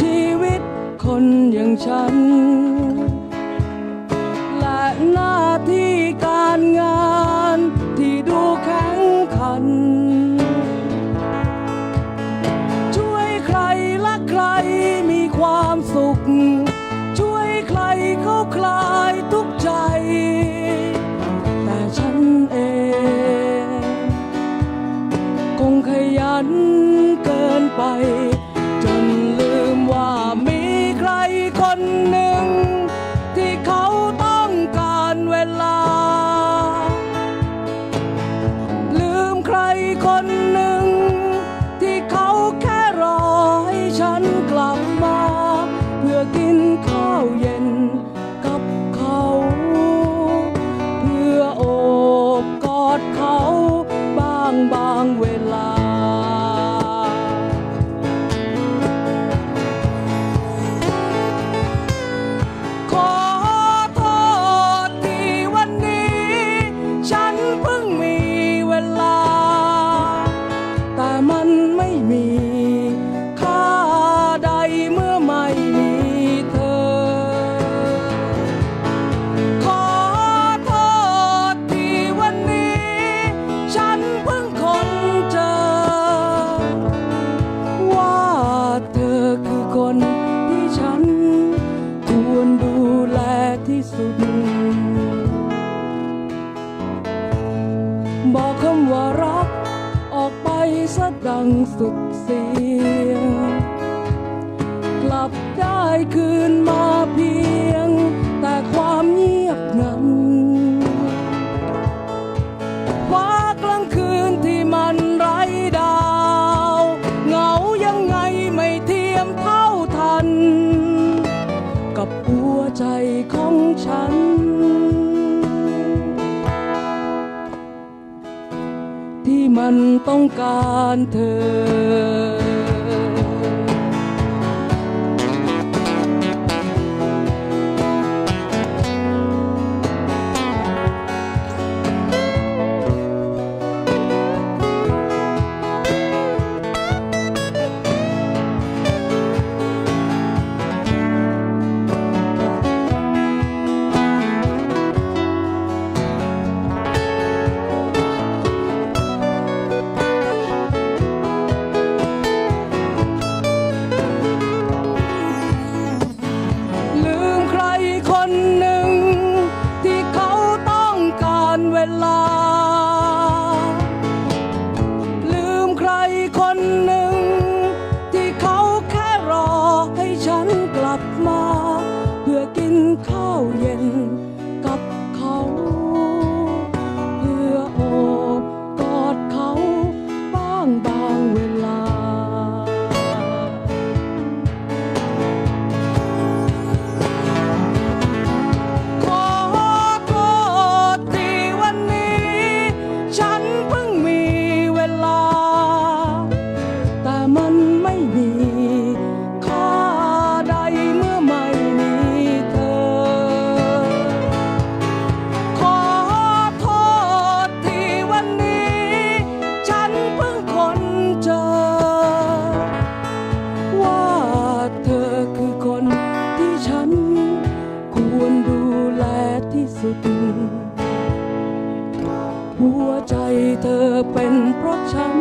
ชีวิตคนอย่างฉันับมา เพื่อกินข้าวเย็นกับเขา เพื่อโอบกอดเขา บางบางเว บอกคำว่ารัก ออกไปสะดังสุดเสียง กลับได้คืนมาเพียง แต่ความเงียบงันว่ากลางคืนที่มันไร้ดาว เหงายังไงไม่เทียมเท่าทัน กับหัวใจของฉัน ที่มันต้องการเธอ สะดหัวใจเธอเป็นเพราะฉัน